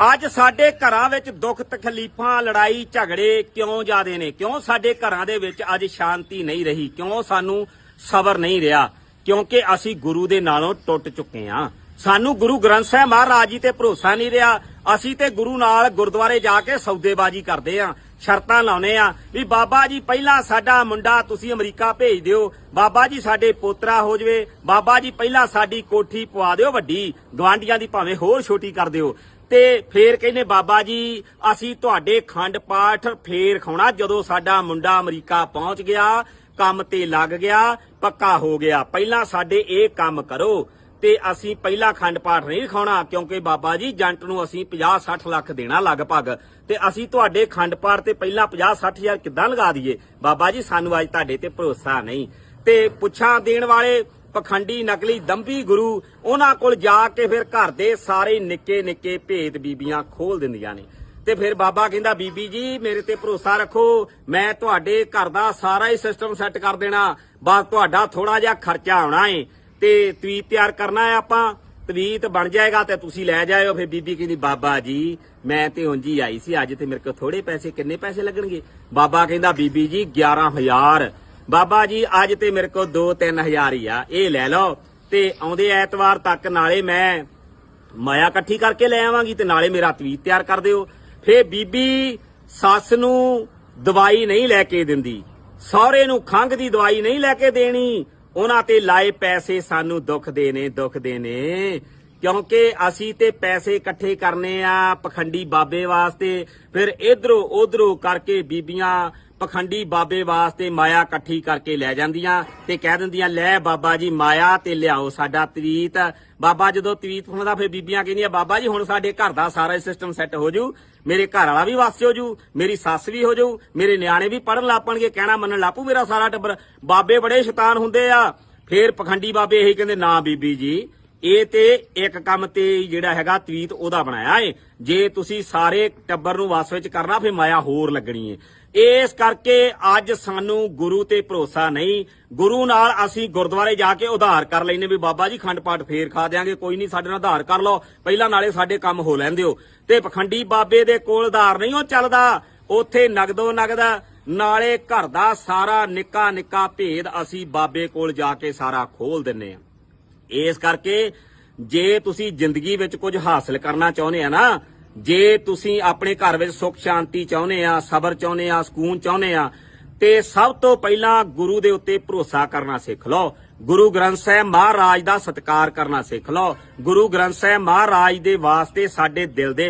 ਅੱਜ ਸਾਡੇ ਘਰਾਂ ਵਿੱਚ ਦੁੱਖ ਤਕਲੀਫਾਂ, ਲੜਾਈ, ਝਗੜੇ ਕਿਉਂ ਜ਼ਿਆਦੇ ਨੇ? ਕਿਉਂ ਸਾਡੇ ਘਰਾਂ ਦੇ ਵਿੱਚ ਅੱਜ ਸ਼ਾਂਤੀ ਨਹੀਂ ਰਹੀ? ਕਿਉਂ ਸਾਨੂੰ ਸਬਰ ਨਹੀਂ ਰਿਹਾ? ਕਿਉਂਕਿ ਅਸੀਂ ਗੁਰੂ ਦੇ ਨਾਲੋਂ ਟੁੱਟ ਚੁੱਕੇ ਹਾਂ। ਸਾਨੂੰ ਗੁਰੂ ਗ੍ਰੰਥ ਸਾਹਿਬ ਮਹਾਰਾਜ ਜੀ ਤੇ ਭਰੋਸਾ ਨਹੀਂ ਰਿਹਾ। ਅਸੀਂ ਤੇ ਗੁਰੂ ਨਾਲ ਗੁਰਦੁਆਰੇ ਜਾ ਕੇ ਸੌਦੇਬਾਜ਼ੀ ਕਰਦੇ ਹਾਂ, ਸ਼ਰਤਾਂ ਲਾਉਨੇ ਆ ਵੀ ਬਾਬਾ ਜੀ, ਪਹਿਲਾਂ ਸਾਡਾ ਮੁੰਡਾ ਤੁਸੀਂ ਅਮਰੀਕਾ ਭੇਜ ਦਿਓ। ਬਾਬਾ ਜੀ ਸਾਡੇ ਪੋਤਰਾ ਹੋ ਜਵੇ। ਬਾਬਾ ਜੀ, ਪਹਿਲਾਂ ਸਾਡੀ ਕੋਠੀ ਪਵਾ ਦਿਓ ਵੱਡੀ। ਗਵਾਂਡੀਆਂ ਦੀ ਭਾਵੇਂ ਹੋਰ ਛੋਟੀ ਕਰ ਦਿਓ। ਤੇ ਫੇਰ ਕਹਿੰਦੇ, ਬਾਬਾ ਜੀ, ਅਸੀਂ ਤੁਹਾਡੇ ਖੰਡ ਪਾਠ ਫੇਰ ਖਾਉਣਾ। ਜਦੋਂ ਸਾਡਾ ਮੁੰਡਾ ਅਮਰੀਕਾ ਪਹੁੰਚ ਗਿਆ, ਕੰਮ ਤੇ ਲੱਗ ਗਿਆ, ਪੱਕਾ ਹੋ ਗਿਆ। ਪਹਿਲਾਂ ਸਾਡੇ ਇਹ ਕੰਮ ਕਰੋ ਤੇ ਅਸੀਂ ਪਹਿਲਾ ਖੰਡ ਪਾਠ ਨਹੀਂ ਖਾਉਣਾ, ਕਿਉਂਕਿ ਬਾਬਾ ਜੀ, ਜੰਟ ਨੂੰ ਅਸੀਂ 50 60 ਲੱਖ ਦੇਣਾ ਲਗਭਗ ਤੇ ਅਸੀਂ ਤੁਹਾਡੇ ਖੰਡ ਪਾਠ ਤੇ ਪਹਿਲਾਂ 50 60 ਹਜ਼ਾਰ ਕਿੱਦਾਂ ਲਗਾ ਦਈਏ? ਬਾਬਾ ਜੀ, ਸਾਨੂੰ ਅੱਜ ਤੁਹਾਡੇ ਤੇ ਭਰੋਸਾ ਨਹੀਂ। ਤੇ ਪੁੱਛਾਂ ਦੇਣ ਵਾਲੇ ਪਖੰਡੀ ਨਕਲੀ ਦੰਭੀ ਗੁਰੂ ਉਹਨਾਂ ਕੋਲ ਜਾ ਕੇ ਫਿਰ ਘਰ ਦੇ ਸਾਰੇ ਨਿੱਕੇ ਨਿੱਕੇ ਭੇਤ ਬੀਬੀਆਂ ਖੋਲ ਦਿੰਦੀਆਂ ਨੇ। ਤੇ ਫਿਰ ਬਾਬਾ ਕਹਿੰਦਾ, ਬੀਬੀ ਜੀ, ਮੇਰੇ ਤੇ ਭਰੋਸਾ ਰੱਖੋ, ਮੈਂ ਤੁਹਾਡੇ ਘਰ ਦਾ ਸਾਰਾ ਹੀ ਸਿਸਟਮ ਸੈੱਟ ਕਰ ਦੇਣਾ। ਬਸ ਤੁਹਾਡਾ ਥੋੜਾ ਜਿਹਾ ਖਰਚਾ ਆਉਣਾ ਏ ਤੇ ਤਵੀਤ ਤਿਆਰ ਕਰਨਾ ਹੈ ਆਪਾਂ। ਤਵੀਤ ਬਣ ਜਾਏਗਾ ਤੇ ਤੁਸੀਂ ਲੈ ਜਾਇਓ। ਫਿਰ ਬੀਬੀ ਕਹਿੰਦੀ, ਬਾਬਾ ਜੀ, ਮੈਂ ਤੇ ਉਂਝ ਆਈ ਸੀ। ਅੱਜ ਤੇ ਮੇਰੇ ਕੋਲ ਥੋੜੇ ਪੈਸੇ, ਕਿੰਨੇ ਪੈਸੇ ਲੱਗਣਗੇ? ਬਾਬਾ ਕਹਿੰਦਾ, ਬੀਬੀ ਜੀ 11000 ਬਾਬਾ ਜੀ, ਅੱਜ ਤੇ ਮੇਰੇ ਕੋਲ 2-3000 ਹੀ ਆ। ਇਹ ਲੈ ਲਓ ਤੇ ਆਉਂਦੇ ਐਤਵਾਰ ਤੱਕ ਨਾਲੇ ਮੈਂ ਮਾਇਆ ਇਕੱਠੀ ਕਰਕੇ ਲੈ ਆਵਾਂਗੀ ਤੇ ਨਾਲੇ ਮੇਰਾ ਤਵੀਤ ਤਿਆਰ ਕਰ ਦਿਓ। ਫੇ ਬੀਬੀ ਸੱਸ ਨੂੰ ਦਵਾਈ ਨਹੀਂ ਲੈ ਕੇ ਦਿੰਦੀ। ਸਹੁਰੇ ਨੂੰ ਖੰਘ ਦੀ ਦਵਾਈ ਨਹੀਂ ਲੈ ਕੇ ਦੇਣੀ। ਉਹਨਾਂ ਤੇ ਲਾਏ ਪੈਸੇ ਸਾਨੂੰ ਦੁੱਖ ਦੇ ਨੇ ਦੁੱਖ ਦੇ ਨੇ ਕਿਉਂਕਿ ਅਸੀਂ ਤੇ ਪੈਸੇ ਇਕੱਠੇ ਕਰਨੇ ਆ ਪਖੰਡੀ ਬਾਬੇ ਵਾਸਤੇ। ਫਿਰ ਇਧਰੋਂ ਉਧਰੋਂ ਕਰਕੇ ਬੀਬੀਆਂ ਪਖੰਡੀ ਬਾਬੇ ਵਾਸਤੇ ਮਾਇਆ ਇਕੱਠੀ ਕਰਕੇ ਲੈ ਜਾਂਦੀਆਂ ਤੇ ਕਹਿ ਦਿੰਦੀਆਂ, ਲੈ ਬਾਬਾ ਜੀ ਮਾਇਆ ਤੇ ਲਿਆਓ ਸਾਡਾ ਤਵੀਤ ਬਾਬਾ ਜਦੋਂ ਤਵੀਤ ਹੁੰਦਾ ਫਿਰ ਬੀਬੀਆਂ ਕਹਿੰਦੀਆਂ, ਬਾਬਾ ਜੀ ਹੁਣ ਸਾਡੇ ਘਰ ਦਾ ਸਾਰਾ ਸਿਸਟਮ ਸੈੱਟ ਹੋ ਜੂ, ਮੇਰੇ ਘਰ ਵਾਲਾ ਵੀ ਵਸ ਹੋ ਜੂ, ਮੇਰੀ ਸੱਸ ਵੀ ਹੋ ਜਾਊ ਮੇਰੇ ਨਿਆਣੇ ਵੀ ਪੜਨ ਲੱਪਣਗੇ, ਕਹਿਣਾ ਮੰਨਣ ਲਾਪੂ ਮੇਰਾ ਸਾਰਾ ਟੱਬਰ। ਬਾਬੇ ਬੜੇ ਸ਼ੈਤਾਨ ਹੁੰਦੇ ਆ। ਫੇਰ ਪਖੰਡੀ ਬਾਬੇ ਇਹੀ ਕਹਿੰਦੇ, ਨਾ ਬੀਬੀ ਜੀ, ਇਹ ਤੇ ਇੱਕ ਕੰਮ ਤੇ ਜਿਹੜਾ ਹੈਗਾ ਤਵੀਤ ਉਹਦਾ ਬਣਾਇਆ ਏ। ਜੇ ਤੁਸੀਂ ਸਾਰੇ ਟੱਬਰ ਨੂੰ ਵਸ ਵਿੱਚ ਕਰਨਾ ਫੇ ਮਾਇਆ ਹੋਰ ਲੱਗਣੀ ਏ। ਇਸ ਕਰਕੇ ਅੱਜ ਸਾਨੂੰ ਗੁਰੂ ਤੇ ਭਰੋਸਾ ਨਹੀਂ। ਗੁਰੂ ਨਾਲ ਅਸੀਂ ਗੁਰਦੁਆਰੇ ਜਾ ਕੇ ਉਧਾਰ ਕਰ ਲੈਨੇ ਵੀ ਬਾਬਾ ਜੀ ਖੰਡ ਪਾਠ ਫੇਰ ਖਾ ਦਿਆਂਗੇ, ਕੋਈ ਨਹੀਂ ਸਾਡੇ ਨਾਲ ਉਧਾਰ ਕਰ ਲਓ। ਪਹਿਲਾਂ ਨਾਲੇ ਸਾਡੇ ਕੰਮ ਹੋ ਲੈਂਦੇ ਹੋ। ਤੇ ਪਖੰਡੀ ਬਾਬੇ ਦੇ ਕੋਲ ਉਧਾਰ ਨਹੀਂ ਉਹ ਚੱਲਦਾ। ਉੱਥੇ ਨਗਦੋ ਨਗਦਾ, ਨਾਲੇ ਘਰ ਦਾ ਸਾਰਾ ਨਿੱਕਾ ਨਿੱਕਾ ਭੇਦ ਅਸੀਂ ਬਾਬੇ ਕੋਲ ਜਾ ਕੇ ਸਾਰਾ ਖੋਲ ਦਿੰਨੇ ਆ ਇਸ ਕਰਕੇ ਜੇ ਤੁਸੀਂ ਜ਼ਿੰਦਗੀ ਵਿੱਚ ਕੁਝ ਹਾਸਲ ਕਰਨਾ ਚਾਹੁੰਦੇ ਆ ਨਾ ਜੇ ਤੁਸੀਂ ਆਪਣੇ ਘਰ ਵਿੱਚ ਸੁੱਖ ਸ਼ਾਂਤੀ ਚਾਹੁੰਦੇ ਆ, ਸਬਰ ਚਾਹੁੰਦੇ ਆ, ਸਕੂਨ ਚਾਹੁੰਦੇ ਆ, ਤੇ ਸਭ ਤੋਂ ਪਹਿਲਾਂ ਗੁਰੂ ਦੇ ਉੱਤੇ ਭਰੋਸਾ ਕਰਨਾ ਸਿੱਖ ਲਓ। ਗੁਰੂ ਗ੍ਰੰਥ ਸਾਹਿਬ ਮਹਾਰਾਜ ਦਾ ਸਤਿਕਾਰ ਕਰਨਾ ਸਿੱਖ ਲਓ। ਗੁਰੂ ਗ੍ਰੰਥ ਸਾਹਿਬ ਮਹਾਰਾਜ ਦੇ ਵਾਸਤੇ ਸਾਡੇ ਦਿਲ ਦੇ